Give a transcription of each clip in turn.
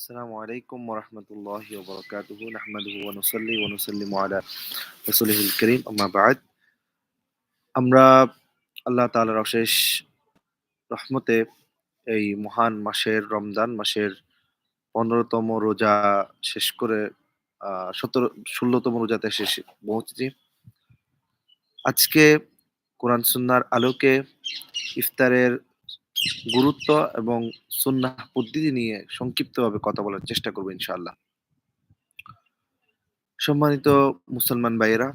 السلام عليكم ورحمة الله وبركاته نحمده ونصلي ونسلم على رسوله الكريم أما بعد আমরা আল্লাহ তাআলার অশেষ রহমতে এই মহান মাসের রমজান মাসের পনেরোতম রোজা শেষ করে আহ সতেরো ষোলোতম রোজাতে শেষ পৌঁছেছি আজকে কোরআন সুন্নার আলোকে ইফতারের গুরুত্ব এবং সুন্নাহ পদ্ধতি নিয়ে সংক্ষিপ্তভাবে কথা বলার চেষ্টা করব ইনশাআল্লাহ। সম্মানিত মুসলমান ভাইয়েরা,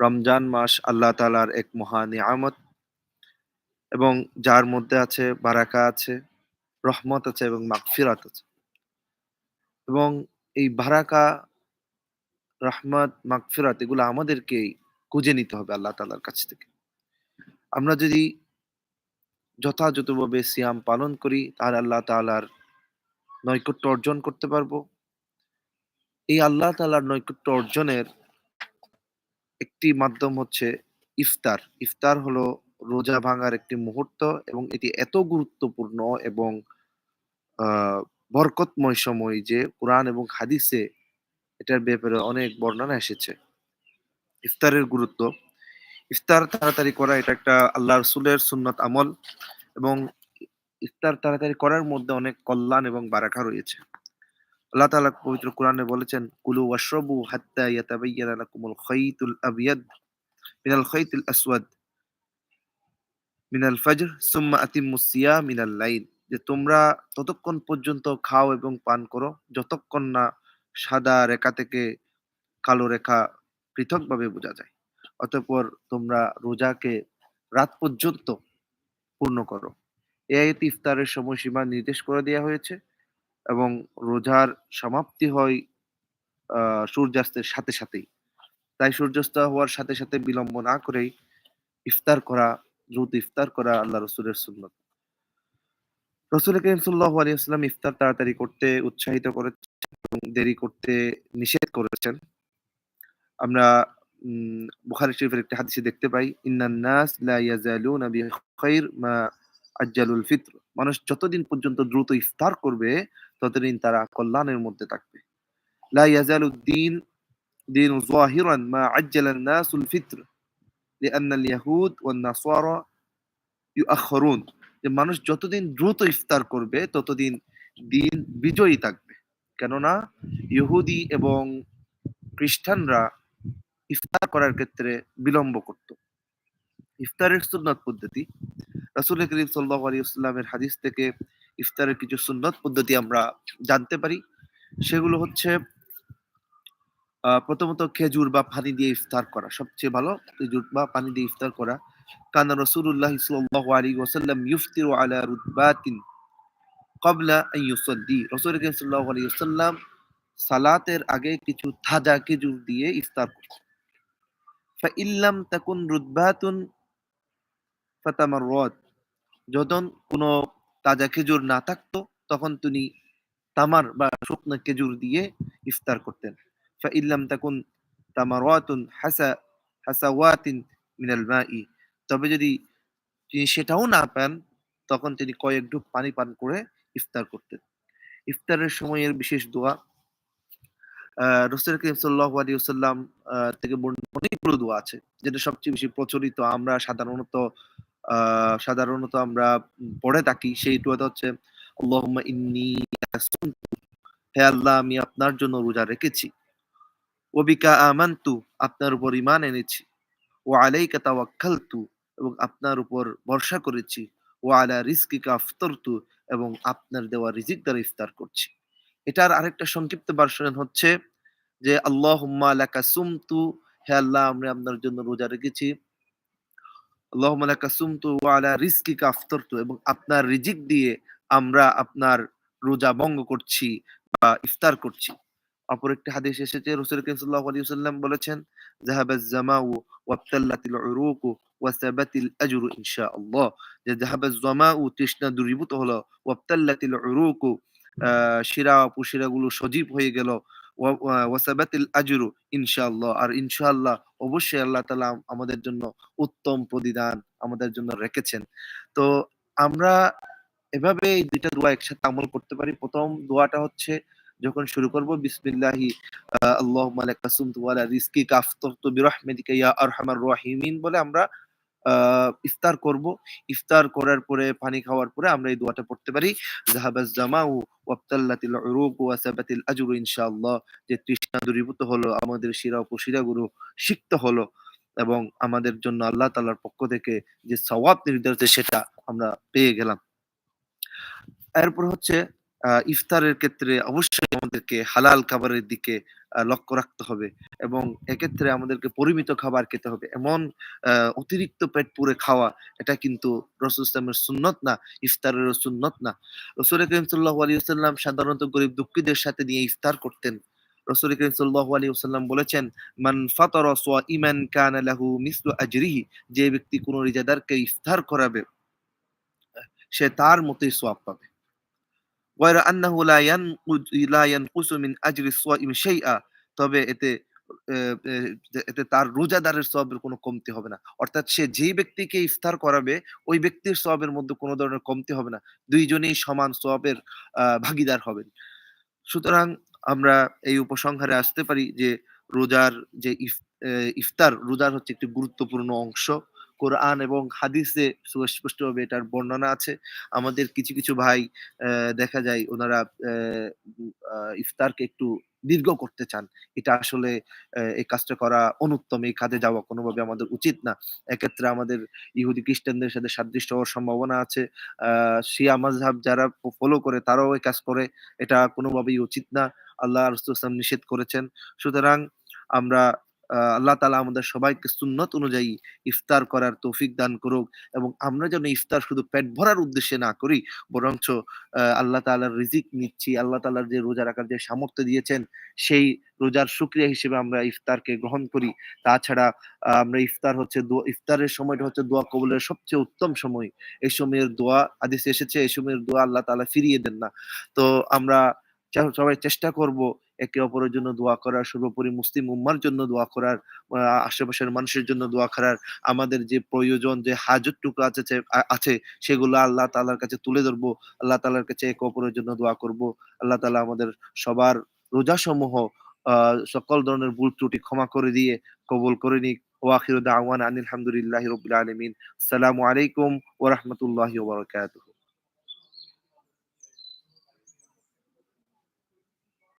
রমজান মাস আল্লাহ তালার এক মহা নিয়ামত এবং যার মধ্যে আছে বারাকা আছে, রহমত আছে এবং মাগফিরাত আছে। এবং এই বারাকা, রহমত, মাগফিরাত এগুলো আমাদেরকেই খুঁজে নিতে হবে আল্লাহ তালার কাছ থেকে। আমরা যদি যথাযথভাবে সিয়াম পালন করি, তাহলে আল্লাহ তালার নৈকট্য অর্জন করতে পারব। এই আল্লাহ তালার নৈকট্য অর্জনের একটি মাধ্যম হচ্ছে ইফতার। ইফতার হলো রোজা ভাঙার একটি মুহূর্ত এবং এটি এত গুরুত্বপূর্ণ এবং বরকতময় সময় যে কোরআন এবং হাদিসে এটার ব্যাপারে অনেক বর্ণনা এসেছে। ইফতারের গুরুত্ব ইফতার তাড়াতাড়ি করা, এটা একটা আল্লাহ রসুলের সুন্নত আমল এবং ইফতার তাড়াতাড়ি করার মধ্যে অনেক কল্যাণ এবং বারাকা রয়েছে। আল্লাহ তাআলা পবিত্র কোরআনে বলেছেন, কুলু ওয়াশরাবু হাত্তা ইয়াতাবাইয়ানা লাকুমুল খাইতুল আবিয়াদ মিনাল খাইতিল আসওয়াদ মিনাল ফাজর সুম্মা আতিম্মুস সিয়াম মিনাল লাইল। যে তোমরা ততক্ষণ পর্যন্ত খাও এবং পান করো, যতক্ষণ না সাদা রেখা থেকে কালো রেখা পৃথকভাবে বোঝা যায়। অতঃপর তোমরা রোজাকে রাত পর্যন্ত পূর্ণ করো। এই আয়াতে ইফতারের সময়সীমা নির্দেশ করে দেওয়া হয়েছে এবং রোজার সমাপ্তি হয় সূর্যাস্তের সাথে সাথেই। তাই সূর্যাস্ত হওয়ার সাথে সাথে বিলম্ব না করেই ইফতার করা, দ্রুত ইফতার করা আল্লাহ রসুলের সুন্নত। রসুল করিম সাল্লাহ আলিয়াল্লাম ইফতার তাড়াতাড়ি করতে উৎসাহিত করেছেন এবং দেরি করতে নিষেধ করেছেন। আমরা বুখারী শরীফের একটি হাদিসে দেখতে পাই ইন্নান নাস লা ইয়াজালুনা বিখাইর মা আজ্জালুল ফিত্র মানুষ যতদিন পর্যন্ত দ্রুত ইফতার করবে ততদিন তারা কল্যাণের মধ্যে থাকবে লা ইয়াজালু দ্বীন دين ظاهرا ما عجل الناس الفطر لأن اليهود والنصارى يؤخرون যে মানুষ যতদিন দ্রুত ইফতার করবে ততদিন দিন বিজয়ী থাকবে কেননা ইহুদি এবং খ্রিস্টানরা ইফতার করার ক্ষেত্রে বিলম্ব করত। ইফতারের সুন্নত পদ্ধতি, রাসূল করিম আলাইহি ওয়াসাল্লামের হাদিস থেকে ইফতারের কিছু সুন্নত পদ্ধতি আমরা জানতে পারি। সেগুলো হচ্ছে প্রথমত খেজুর বা পানি দিয়ে ইফতার করা, সবচেয়ে ভালো খেজুর বা পানি দিয়ে ইফতার করা। কানা রাসূলুল্লাহ সাল্লাল্লাহু আলাইহি ওয়াসাল্লাম ইফতিরু আলা রুতবাতিন ক্বাবলা আন ইউসাল্লি। রাসূল করিম আলাইহি ওয়াসাল্লাম সালাতের আগে কিছু তাজা খেজুর দিয়ে ইফতার করতেন। ফাইল্লাম তাকুন রুতবাতুন ফাতামাররাত। যখন কোনো তাজা খেজুর না থাকতো, তখন তিনি তামার বা শুকনো খেজুর দিয়ে ইফতার করতেন। ফাইল্লাম তাকুন তামারাতুন হাসা, হাসাওয়াতিন মিনাল মাই। তবে যদি তিনি সেটাও না পান, তখন তিনি কয়েক ঢুক পানি পান করে ইফতার করতেন। ইফতারের সময়ের বিশেষ দোয়া রসুল করিম সাল্লাল্লাহু আলাইহি ওয়াসাল্লাম আহ, থেকে অনেকগুলো দোয়া আছে যেটা সবচেয়ে বেশি প্রচলিত আমরা সাধারণত সাধারণত আমরা পড়ে থাকি। সেই দোয়াটা হচ্ছে আল্লাহুম্মা ইন্নী হে আল্লাহ আমি আপনার জন্য রোজা রেখেছি। ওবিকা আমান্তু আপনার উপর ইমান এনেছি। ও আলাইকা তাওয়াক্কালতু এবং আপনার উপর ভরসা করেছি। ও আলা রিজকিকা আফতারতু এবং আপনার দেওয়া রিজিক দ্বারা ইফতার করছি। এটার আরেকটা সংক্ষিপ্ত ভার্সন হচ্ছে যে, আল্লাহুম্মা লাকা সুমতু হে আল্লাহ, আমরা আপনার জন্য রোজা রেখেছি। আল্লাহুম্মা লাকা সুমতু আলা রিজকিকা আফতারতু এবং আপনার রিজিক দিয়ে আমরা আপনার রোজা ভঙ্গ করছি বা ইফতার করছি। অপর একটি হাদিস এসেছে, রাসূল করিম সাল্লাল্লাহু আলাইহি বলেছেন যাহাবাজ জামাউ ওয়াবতাল্লাতিল উরুকু ওয়াসাবাতিল আজরু ইনশাআল্লাহ যে যাহাবাজ জামাউ তৃষ্ণা দূরীভূত হলো ওয়াবতাল্লাতিল উরুকু শিরা উপশিরাগুলো সজীব হয়ে গেল। ওয়া- ওয়া- ওয়াসাবাতিল আজরু ইনশাআল্লাহ। আর ইনশাআল্লাহ অবশ্যই আল্লাহ তাআলা আমাদের জন্য উত্তম প্রতিদান আমাদের জন্য রেখেছেন। তো আমরা এভাবে এই ২ টা দোয়া একসাথে আমল করতে পারি। ১ম দোয়াটা হচ্ছে যখন শুরু করব, বিসমিল্লাহি, আ, আল্লাহুম্মা লাকা সুমতু ওয়া আলা রিজকিকা আফতারতু বিরাহমাতিকা ইয়া আরহামার রাহিমিন বলে আমরা ইফতার করব। ইফতার করার পরে পানি খাওয়ার পরে আমরা এই দোয়াটা পড়তে পারি। যাহাবাজ জামাউ ওয়াবতাল্লাতিল উরুক ওয়া সাবাতিল আজরু ইনশাআল্লাহ যে তৃষ্ণা দূরীভূত হলো, আমাদের শিরা উপশিরাগুলো সিক্ত হলো এবং আমাদের জন্য আল্লাহ তাআলার পক্ষ থেকে যে সওয়াব নির্ধারিত সেটা আমরা পেয়ে গেলাম। এরপর হচ্ছে ইফতারের ক্ষেত্রে অবশ্যই আমাদেরকে হালাল খাবারের দিকে লক্ষ্য রাখতে হবে এবং এক্ষেত্রে আমাদেরকে পরিমিত খাবার খেতে হবে। এমন অতিরিক্ত পেট পুরে খাওয়া এটা কিন্তু রাসূল ইসলামের সুন্নত না, ইফতারেরও সুন্নত না। রাসূল করিম সাল্লাল্লাহু আলাইহি ওয়াসাল্লাম সাধারণত গরিব দুঃখীদের সাথে নিয়ে ইফতার করতেন। রাসূল করিম সাল্লাল্লাহু আলাইহি ওয়াসাল্লাম বলেছেন, "মান ফাতারা ইমান কান লাহু মিসলু আজরিহি" যে ব্যক্তি কোন রোজাদারকে ইফতার করাবে সে তার মতই সওয়াব পাবে। গয়রা আন্নাহু লা ইয়ানকুজ, লা ইয়ানকুসু মিন আজরি সাইমি শাইআ তবে এতে এতে তার রোজাদারের সওয়াবের কোনো কমতি হবে না। অর্থাৎ সে যেই ব্যক্তিকে ইফতার করাবে, ওই ব্যক্তির সওয়াবের মধ্যে কোনো ধরনের কমতি হবে না। ২ জনেই সমান সওয়াবের, আ, ভাগীদার হবেন। সুতরাং আমরা এই উপসংহারে আসতে পারি যে, রোজার যে ইফ ইফতার, রোজার হচ্ছে একটি গুরুত্বপূর্ণ অংশ। কোরআন এবং হাদিসে সুস্পষ্টভাবে এটার বর্ণনা আছে। আমাদের কিছু, কিছু ভাই দেখা যায় ওনারা ইফতারকে একটু দীর্ঘ করতে চান। এটা আসলে এই কাজটা করা অনুত্তম। এই কাজে যাওয়া কোনোভাবে আমাদের উচিত না। এক্ষেত্রে আমাদের ইহুদি খ্রিস্টানদের সাথে সাদৃশ্য হওয়ার সম্ভাবনা আছে। শিয়া মাযহাব যারা ফলো করে তারাও এই কাজ করে। এটা কোনোভাবেই উচিত না। আল্লাহ রাসূল নিষেধ করেছেন। সুতরাং আমরা আল্লাহ তালা আমাদের সবাইকে সুন্নত অনুযায়ী ইফতার করার তৌফিক দান করুক এবং আমরা যেন ইফতার শুধু পেট ভরার উদ্দেশ্যে না করি, বরঞ্চ আল্লাহ তালার রিজিক নিচ্ছি। আল্লাহ তালার যে রোজা রাখার যে সামর্থ্য দিয়েছেন, সেই রোজার শুকরিয়া হিসেবে আমরা ইফতারকে গ্রহণ করি। তাছাড়া আমরা ইফতার হচ্ছে ইফতারের সময়টা হচ্ছে দোয়া কবলের সবচেয়ে উত্তম সময়। এই সময়ের দোয়া, হাদিসে এসেছে এই সময়ের দোয়া আল্লাহ তালা ফিরিয়ে দেন না। তো আমরা সবাই চেষ্টা করব একে অপরের জন্য দোয়া করার, সর্বোপরি মুসলিম উম্মার জন্য দোয়া করার, আশেপাশের মানুষের জন্য দোয়া করার, আমাদের যে প্রয়োজন যে হাজতটুকু আছেচে আ আছে সেগুলো আল্লাহ তালার কাছে তুলে ধরবো। আল্লাহ তালার কাছে একে অপরের জন্য দোয়া করব। আল্লাহ তালা আমাদের সবার রোজাসমূহ সকল ধরনের ভুল ত্রুটি ক্ষমা করে দিয়ে কবুল করে নিক। ওয়া আখিরু দাওয়ানা আনিল হামদুলিল্লাহি রাব্বিল আলামিন। আসসালামু আলাইকুম ওয়া রাহমাতুল্লাহি ওয়া বারাকাতুহু।